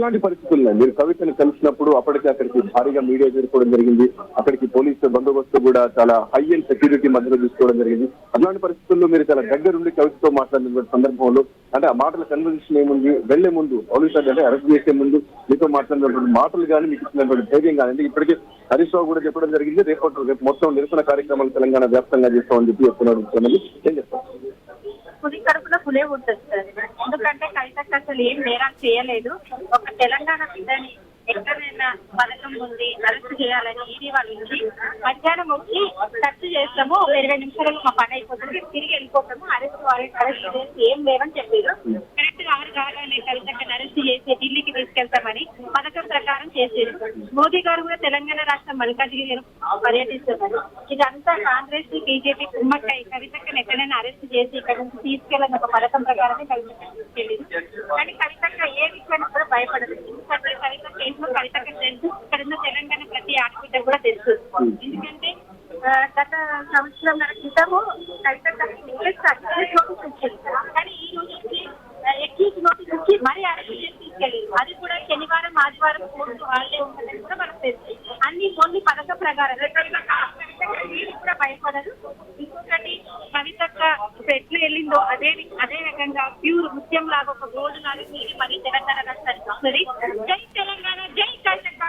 ఇలాంటి పరిస్థితుల్లో మీరు కవితను కలిసినప్పుడు అప్పటికే అక్కడికి భారీగా మీడియా చేరుకోవడం జరిగింది. అక్కడికి పోలీసు బందోబస్తు కూడా చాలా హై అండ్ సెక్యూరిటీ మధ్యలో తీసుకోవడం జరిగింది. అట్లాంటి పరిస్థితుల్లో మీరు చాలా దగ్గరుండి కవితతో మాట్లాడిన సందర్భంలో అంటే ఆ మాటల కన్వర్జేషన్ ఏముంది? వెళ్ళే ముందు పోలీసు అంటే అరెస్ట్ చేసే ముందు మీతో మాట్లాడినటువంటి మాటలు కానీ మీకు ఇచ్చినటువంటి ధైర్యం కానీ ఇప్పటికే హరీష్ రావు కూడా చెప్పడం జరిగింది. రేపటి రేపు మొత్తం నిరసన కార్యక్రమాలు తెలంగాణ వ్యాప్తంగా చేస్తామని చెప్పి చెప్తున్నాడు ఏం చెప్తారు? కడుపులో ఉంటుంది సార్. ఎందుకంటే కైతక్ అసలు ఏం నేరాలు చేయలేదు. ఒక తెలంగాణ బిడ్డని ఎక్కడైనా పథకం ఉంది అరెస్ట్ చేయాలని ఈడీ వాళ్ళు ఇచ్చి మధ్యాహ్నం వచ్చి ఖర్చు చేస్తాము ఒక ఇరవై నిమిషాలలో మా పని అయిపోతుంది. తిరిగి వెళ్ళిపోతాము అరెస్ట్ వారెంట్ అరెస్ట్ చేసి ఏం లేవని చెప్పారు కరెక్ట్గా ఆరు కావాలని కవితక్కని అరెస్ట్ చేసి ఢిల్లీకి తీసుకెళ్తామని చేసేది. మోదీ గారు కూడా తెలంగాణ రాష్ట్రం మల్కాజ్గిరి పర్యటిస్తున్నారు. ఇదంతా కాంగ్రెస్ బీజేపీ కుమ్మక్కై. కవితక్కని ఎక్కడైనా అరెస్ట్ చేసి ఇక్కడ నుంచి తీసుకెళ్ళని ఒక పథకం ప్రకారమే కవితక్క తీసుకెళ్ళింది కానీ కవితక్క ఏ విషయాన్ని కూడా భయపడదు. ఎందుకంటే కవితక్క ఇంట్లో కవితక్క తెలుసు. ఇక్కడ ఉన్న తెలంగాణ ప్రతి ఆడబిడ్డ కూడా తెలుసు. ఎందుకంటే గత సంవత్సరం క్రితము కవితక్క ఇంగ్లీష్ నోటీస్ వచ్చింది. కానీ ఈ రోజుకి ఎక్కి నోటీస్ ఇచ్చి మరీ అరెస్ట్ చేసి తీసుకెళ్ళింది. అది ఆదివారం వరకు హాలిడే ఉంటుందని కూడా మనకు తెలుసు. అన్ని కొన్ని పథక ప్రకారం కూడా భయపడదు ఇంకొకటి కవితక్క ఎట్లు వెళ్ళిందో అదే అదే రకంగా ప్యూర్ నృత్యం లాగా ఒక గోల్డ్ లాగా మరి తెలంగాణ రాష్ట్రానికి వస్తుంది. జై తెలంగాణ జై కవితక్క